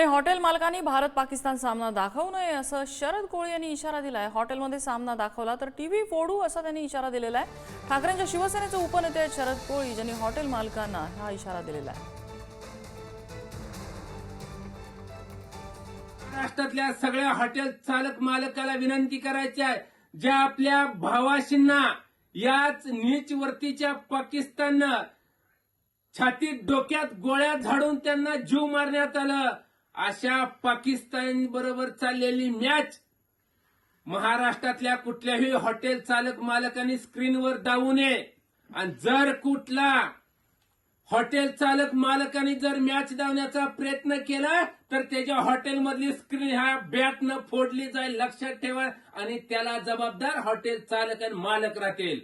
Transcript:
आणि हॉटेल मालकांनी भारत पाकिस्तान सामना दाखवू नये असं शरद कोळी यांनी इशारा दिलाय. हॉटेलमध्ये सामना दाखवला तर टीव्ही फोडू असा त्यांनी इशारा दिलेला आहे. ठाकरेंच्या शिवसेनेचे उपनेते शरद कोळी ज्यांनी हॉटेल मालकांना हा इशारा दिलेला आहे. महाराष्ट्रातल्या सगळ्या हॉटेल चालक मालकाला विनंती करायची आहे. ज्या आपल्या भावाशींना याच नीच वर्तीच्या पाकिस्ताननं छातीत डोक्यात गोळ्या झाडून त्यांना जीव मारण्यात आलं. अशा पाकिस्तान बरोबर चाललेली मॅच महाराष्ट्रातल्या कुठल्याही हॉटेल चालक मालकांनी स्क्रीनवर दावू नये. आणि जर कुठला हॉटेल चालक मालकाने जर मॅच धावण्याचा प्रयत्न केला तर त्याच्या हॉटेलमधली स्क्रीन ह्या बॅटनं फोडली जाईल लक्षात ठेवा. आणि त्याला जबाबदार हॉटेल चालक आणि मालक राहतील.